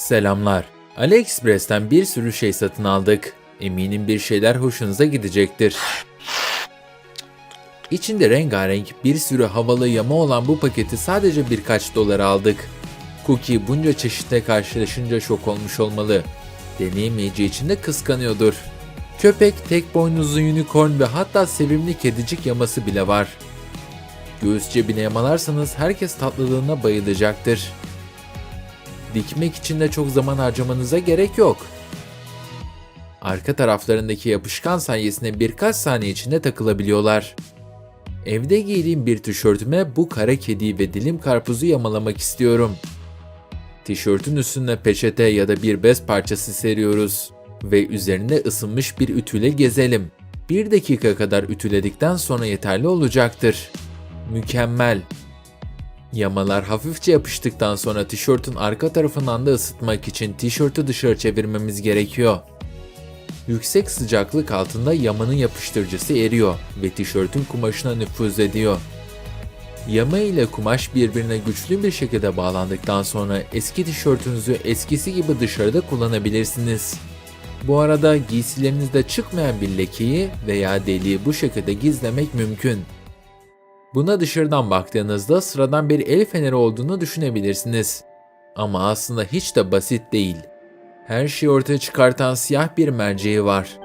Selamlar. AliExpress'ten bir sürü şey satın aldık. Eminim bir şeyler hoşunuza gidecektir. İçinde rengarenk bir sürü havalı yama olan bu paketi sadece birkaç dolara aldık. Cookie bunca çeşitle karşılaşınca şok olmuş olmalı. Deneyemeyeceği için de kıskanıyordur. Köpek, tek boynuzlu unicorn ve hatta sevimli kedicik yaması bile var. Göğüs cebine yamalarsanız herkes tatlılığına bayılacaktır. Dikmek için de çok zaman harcamanıza gerek yok. Arka taraflarındaki yapışkan sayesinde birkaç saniye içinde takılabiliyorlar. Evde giydiğim bir tişörtüme bu kara kediyi ve dilim karpuzu yamalamak istiyorum. Tişörtün üstüne peçete ya da bir bez parçası seriyoruz ve üzerinde ısınmış bir ütüyle gezelim. Bir dakika kadar ütüledikten sonra yeterli olacaktır. Mükemmel. Yamalar hafifçe yapıştıktan sonra tişörtün arka tarafından da ısıtmak için tişörtü dışarı çevirmemiz gerekiyor. Yüksek sıcaklık altında yamanın yapıştırıcısı eriyor ve tişörtün kumaşına nüfuz ediyor. Yama ile kumaş birbirine güçlü bir şekilde bağlandıktan sonra eski tişörtünüzü eskisi gibi dışarıda kullanabilirsiniz. Bu arada giysilerinizde çıkmayan bir lekeyi veya deliği bu şekilde gizlemek mümkün. Buna dışarıdan baktığınızda sıradan bir el feneri olduğunu düşünebilirsiniz. Ama aslında hiç de basit değil. Her şeyi ortaya çıkartan siyah bir merceği var.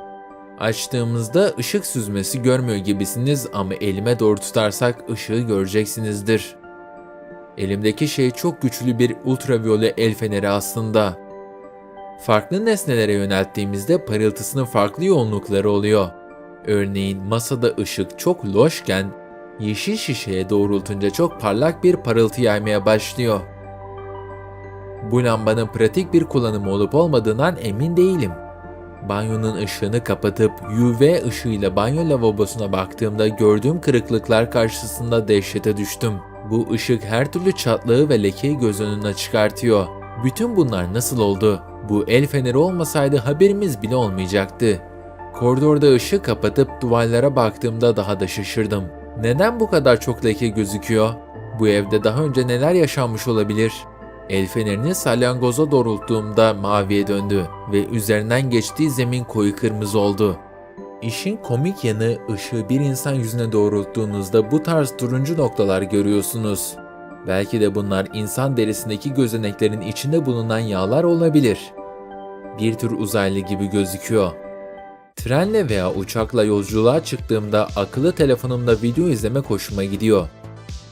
Açtığımızda ışık süzmesi görmüyor gibisiniz ama elime doğru tutarsak ışığı göreceksinizdir. Elimdeki şey çok güçlü bir ultraviyole el feneri aslında. Farklı nesnelere yönelttiğimizde parıltısının farklı yoğunlukları oluyor. Örneğin masada ışık çok loşken yeşil şişeye doğrultunca çok parlak bir parıltı yaymaya başlıyor. Bu lambanın pratik bir kullanımı olup olmadığından emin değilim. Banyonun ışığını kapatıp UV ışığıyla banyo lavabosuna baktığımda gördüğüm kırıklıklar karşısında dehşete düştüm. Bu ışık her türlü çatlağı ve lekeyi göz önüne çıkartıyor. Bütün bunlar nasıl oldu? Bu el feneri olmasaydı haberimiz bile olmayacaktı. Koridorda ışığı kapatıp duvarlara baktığımda daha da şaşırdım. Neden bu kadar çok leke gözüküyor? Bu evde daha önce neler yaşanmış olabilir? El fenerini salyangoza doğrulttuğumda maviye döndü ve üzerinden geçtiği zemin koyu kırmızı oldu. İşin komik yanı ışığı bir insan yüzüne doğrulttuğunuzda bu tarz turuncu noktalar görüyorsunuz. Belki de bunlar insan derisindeki gözeneklerin içinde bulunan yağlar olabilir. Bir tür uzaylı gibi gözüküyor. Trenle veya uçakla yolculuğa çıktığımda akıllı telefonumda video izlemek hoşuma gidiyor.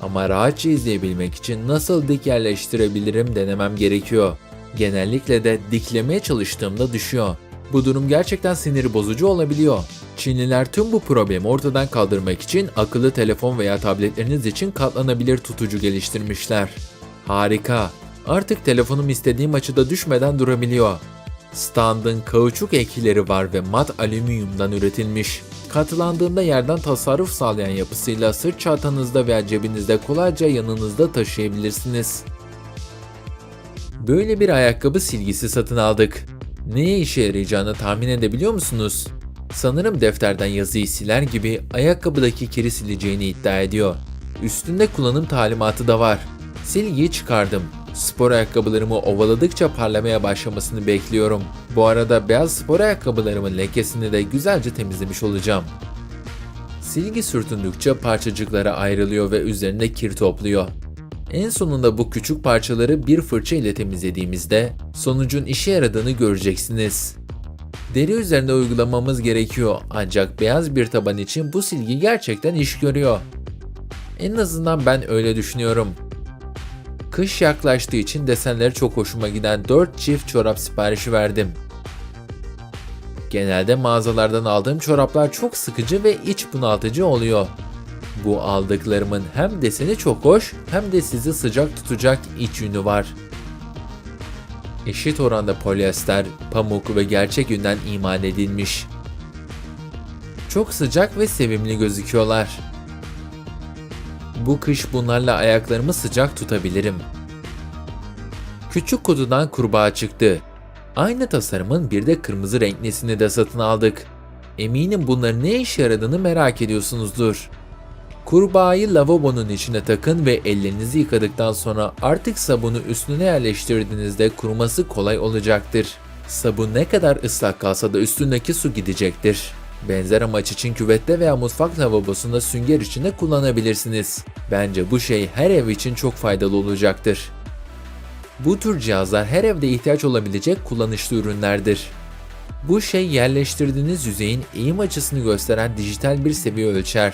Ama rahatça izleyebilmek için nasıl dik yerleştirebilirim denemem gerekiyor. Genellikle de diklemeye çalıştığımda düşüyor. Bu durum gerçekten sinir bozucu olabiliyor. Çinliler tüm bu problemi ortadan kaldırmak için akıllı telefon veya tabletleriniz için katlanabilir tutucu geliştirmişler. Harika. Artık telefonum istediğim açıda düşmeden durabiliyor. Standın kauçuk ekleri var ve mat alüminyumdan üretilmiş. Katılandığında yerden tasarruf sağlayan yapısıyla sırt çantanızda veya cebinizde kolayca yanınızda taşıyabilirsiniz. Böyle bir ayakkabı silgisi satın aldık. Neye işe yarayacağını tahmin edebiliyor musunuz? Sanırım defterden yazıyı siler gibi ayakkabıdaki kiri sileceğini iddia ediyor. Üstünde kullanım talimatı da var. Silgiyi çıkardım. Spor ayakkabılarımı ovaladıkça parlamaya başlamasını bekliyorum. Bu arada beyaz spor ayakkabılarımın lekesini de güzelce temizlemiş olacağım. Silgi sürtündükçe parçacıklara ayrılıyor ve üzerinde kir topluyor. En sonunda bu küçük parçaları bir fırça ile temizlediğimizde sonucun işe yaradığını göreceksiniz. Deri üzerinde uygulamamız gerekiyor ancak beyaz bir taban için bu silgi gerçekten iş görüyor. En azından ben öyle düşünüyorum. Kış yaklaştığı için desenleri çok hoşuma giden 4 çift çorap siparişi verdim. Genelde mağazalardan aldığım çoraplar çok sıkıcı ve iç bunaltıcı oluyor. Bu aldıklarımın hem deseni çok hoş hem de sizi sıcak tutacak iç yünü var. Eşit oranda polyester, pamuk ve gerçek yünden imal edilmiş. Çok sıcak ve sevimli gözüküyorlar. Bu kış bunlarla ayaklarımı sıcak tutabilirim. Küçük kutudan kurbağa çıktı. Aynı tasarımın bir de kırmızı renklisini de satın aldık. Eminim bunların ne işe yaradığını merak ediyorsunuzdur. Kurbağayı lavabonun içine takın ve ellerinizi yıkadıktan sonra artık sabunu üstüne yerleştirdiğinizde kuruması kolay olacaktır. Sabun ne kadar ıslak kalsa da üstündeki su gidecektir. Benzer amaç için küvette veya mutfak lavabosunda sünger içinde kullanabilirsiniz. Bence bu şey her ev için çok faydalı olacaktır. Bu tür cihazlar her evde ihtiyaç olabilecek kullanışlı ürünlerdir. Bu şey yerleştirdiğiniz yüzeyin eğim açısını gösteren dijital bir seviye ölçer.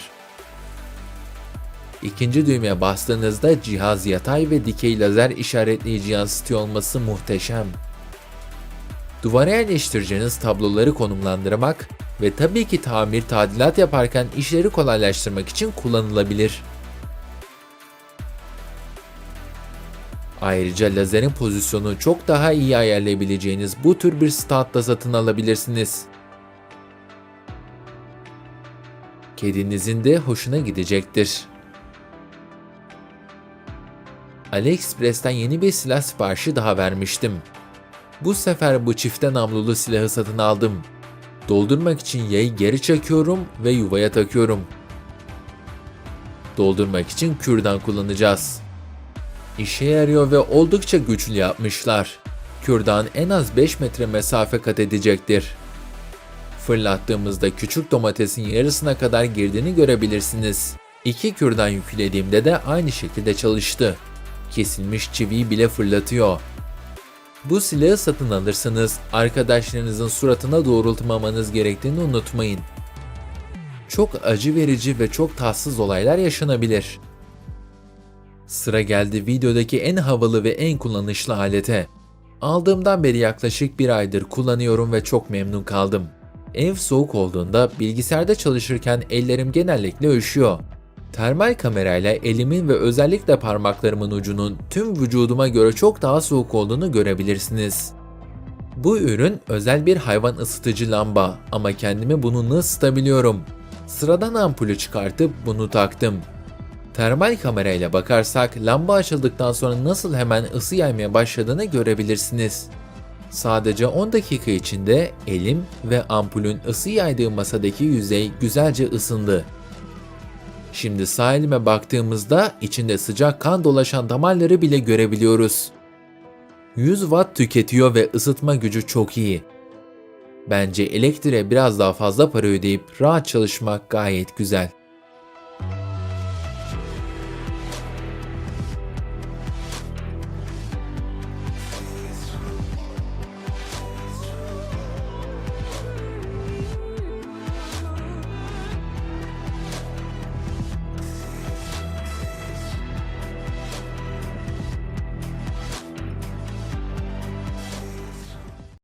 İkinci düğmeye bastığınızda cihaz yatay ve dikey lazer işaretleyici yansıtıyor olması muhteşem. Duvara yerleştireceğiniz tabloları konumlandırmak ve tabii ki tamir tadilat yaparken işleri kolaylaştırmak için kullanılabilir. Ayrıca lazerin pozisyonu çok daha iyi ayarlayabileceğiniz bu tür bir standda satın alabilirsiniz. Kedinizin de hoşuna gidecektir. AliExpress'ten yeni bir silah siparişi daha vermiştim. Bu sefer bu çifte namlulu silahı satın aldım. Doldurmak için yayı geri çekiyorum ve yuvaya takıyorum. Doldurmak için kürdan kullanacağız. İşe yarıyor ve oldukça güçlü yapmışlar. Kürdan en az 5 metre mesafe kat edecektir. Fırlattığımızda küçük domatesin yarısına kadar girdiğini görebilirsiniz. İki kürdan yüklediğimde de aynı şekilde çalıştı. Kesilmiş çiviyi bile fırlatıyor. Bu silahı satın alırsanız arkadaşlarınızın suratına doğrultmamanız gerektiğini unutmayın. Çok acı verici ve çok tatsız olaylar yaşanabilir. Sıra geldi videodaki en havalı ve en kullanışlı alete. Aldığımdan beri yaklaşık bir aydır kullanıyorum ve çok memnun kaldım. Ev soğuk olduğunda bilgisayarda çalışırken ellerim genellikle üşüyor. Termal kamerayla elimin ve özellikle parmaklarımın ucunun tüm vücuduma göre çok daha soğuk olduğunu görebilirsiniz. Bu ürün özel bir hayvan ısıtıcı lamba ama kendimi bununla ısıtabiliyorum. Sıradan ampulü çıkartıp bunu taktım. Termal kamerayla bakarsak lamba açıldıktan sonra nasıl hemen ısı yaymaya başladığını görebilirsiniz. Sadece 10 dakika içinde elim ve ampulün ısı yaydığı masadaki yüzey güzelce ısındı. Şimdi sağ elime baktığımızda içinde sıcak kan dolaşan damarları bile görebiliyoruz. 100 watt tüketiyor ve ısıtma gücü çok iyi. Bence elektriğe biraz daha fazla para ödeyip rahat çalışmak gayet güzel.